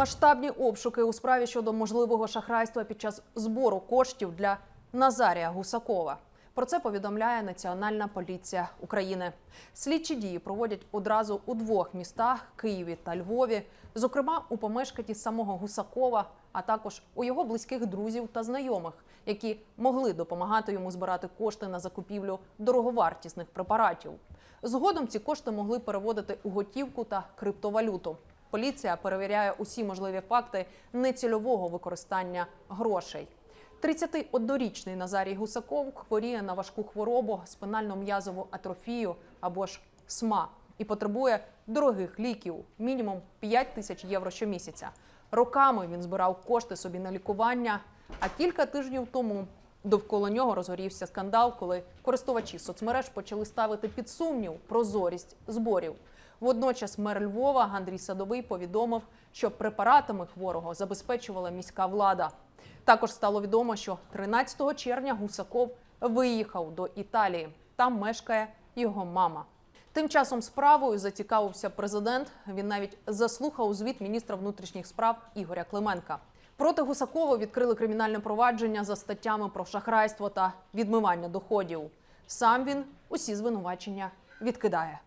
Масштабні обшуки у справі щодо можливого шахрайства під час збору коштів для Назарія Гусакова. Про це повідомляє Національна поліція України. Слідчі дії проводять одразу у двох містах Києві та Львові, зокрема у помешканні самого Гусакова, а також у його близьких друзів та знайомих, які могли допомагати йому збирати кошти на закупівлю дороговартісних препаратів. Згодом ці кошти могли переводити у готівку та криптовалюту. Поліція перевіряє усі можливі факти нецільового використання грошей. 31-річний Назарій Гусаков хворіє на важку хворобу, спинально-м'язову атрофію або ж СМА і потребує дорогих ліків, мінімум 5 тисяч євро щомісяця. Роками він збирав кошти собі на лікування. А кілька тижнів тому довкола нього розгорівся скандал, коли користувачі соцмереж почали ставити під сумнів прозорість зборів. Водночас мер Львова Андрій Садовий повідомив, що препаратами хворого забезпечувала міська влада. Також стало відомо, що 13 червня Гусаков виїхав до Італії. Там мешкає його мама. Тим часом справою зацікавився президент. Він навіть заслухав звіт міністра внутрішніх справ Ігоря Клименка. Проти Гусакова відкрили кримінальне провадження за статтями про шахрайство та відмивання доходів. Сам він усі звинувачення відкидає.